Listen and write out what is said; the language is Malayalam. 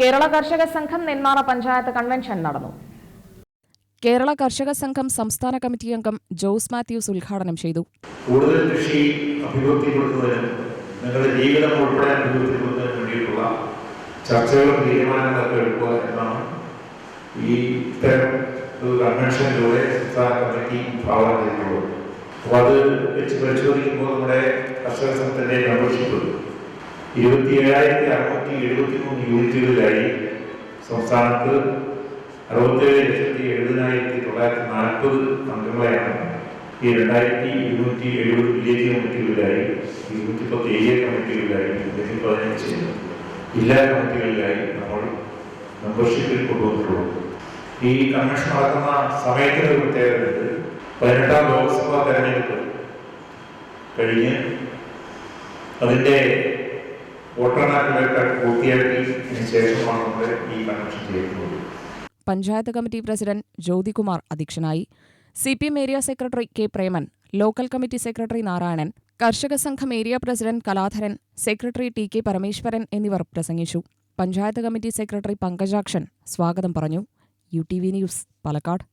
കേരള കർഷക സംഘം നെന്മാറ പഞ്ചായത്ത് കൺവെൻഷൻ നടന്നു. കേരള കർഷക സംഘം സംസ്ഥാന കമ്മിറ്റി അംഗം ജോസ് മാത്യൂസ് ഉദ്ഘാടനം ചെയ്തു. കൂടുതൽ കൃഷി അഭിവൃദ്ധിപ്പെടുത്തുന്നതിനും നിങ്ങളുടെ ജീവിതം ഉൾപ്പെടെ അഭിവൃദ്ധിപ്പെടുത്തുന്നതിനും വേണ്ടിയിട്ടുള്ള ചർച്ചകളും തീരുമാനങ്ങളൊക്കെ എടുക്കുക എന്നാണ് ഈ ഇത്തരം ഒരു കൺവെൻഷനിലൂടെ സംസ്ഥാന കമ്മിറ്റി ഭാവന ചെയ്തിട്ടുള്ളത് അപ്പോൾ അത് വെച്ച് പരിശോധിക്കുമ്പോൾ നമ്മുടെ കർഷക സംഘത്തിന്റെ മെമ്പർഷിപ്പ് ഇരുപത്തി ഏഴായിരത്തി അറുന്നൂറ്റി എഴുപത്തി മൂന്ന് യൂണിറ്റുകളിലായി സംസ്ഥാനത്ത് അറുപത്തേഴ് ലക്ഷത്തി എഴുപതിനായിരത്തി തൊള്ളായിരത്തി നാൽപ്പത് അംഗങ്ങളെയാണ് ഈ രണ്ടായിരത്തി ഇരുന്നൂറ്റി എഴുപത് വില്ലേജ് കമ്മിറ്റികളിലായി ഇരുന്നൂറ്റി പത്ത് ഏരിയ കമ്മിറ്റികളിലായി ഇരുന്നൂറ്റി പതിനഞ്ച് ജില്ലാ കമ്മിറ്റികളിലായി നമ്മൾ മെമ്പർഷിപ്പിൽ കൊണ്ടുവന്നിട്ടുള്ളത് ഈ കൺവെൻഷൻ നടക്കുന്ന സമയത്തിന് പ്രത്യേകതയുണ്ട് പതിനെട്ടാം ലോക്സഭാ തെരഞ്ഞെടുപ്പ് കഴിഞ്ഞ് അതിന്റെ പഞ്ചായത്ത് കമ്മിറ്റി പ്രസിഡന്റ് ജ്യോതികുമാർ അധ്യക്ഷനായി C P M area secretary K Preman local committee secretary Narayanan കർഷക സംഘം area president Kaladharan secretary T K Parameswaran എന്നിവർ പ്രസംഗിച്ചു. പഞ്ചായത്ത് കമ്മിറ്റി സെക്രട്ടറി പങ്കജാക്ഷൻ സ്വാഗതം പറഞ്ഞു. U T V news Palakkad.